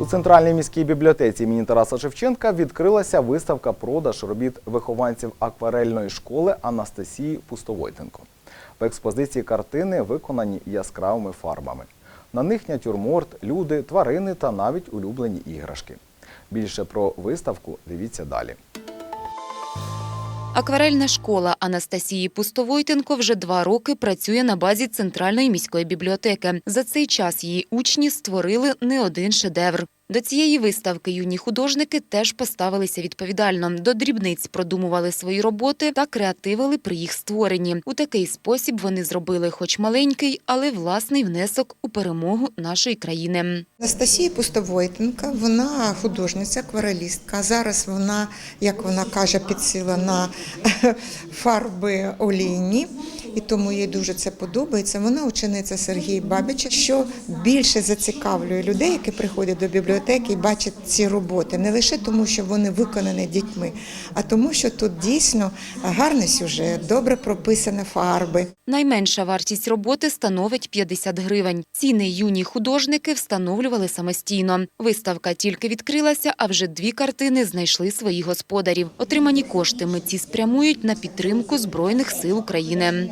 У центральній міській бібліотеці імені Тараса Шевченка відкрилася виставка продаж робіт вихованців акварельної школи Анастасії Пустовойтенко. В експозиції картини виконані яскравими фарбами. На них натюрморт, люди, тварини та навіть улюблені іграшки. Більше про виставку дивіться далі. Акварельна школа Анастасії Пустовойтенко вже два роки працює на базі центральної міської бібліотеки. За цей час її учні створили не один шедевр. До цієї виставки юні художники теж поставилися відповідально. До дрібниць продумували свої роботи та креативили при їх створенні. У такий спосіб вони зробили, хоч маленький, але власний внесок у перемогу нашої країни. Анастасія Пустовойтенка, вона художниця, акварелістка. Зараз вона, як вона каже, підсіла на фарби олійні, і тому їй дуже це подобається. Вона учениця Сергія Бабича, що більше зацікавлює людей, які приходять до бібліотеки і бачать ці роботи. Не лише тому, що вони виконані дітьми, а тому, що тут дійсно гарний сюжет, добре прописані фарби. Найменша вартість роботи становить 50 гривень. Ціни юні художники встановлювали самостійно. Виставка тільки відкрилася, а вже дві картини знайшли своїх господарів. Отримані кошти митці спрямують на підтримку Збройних сил України.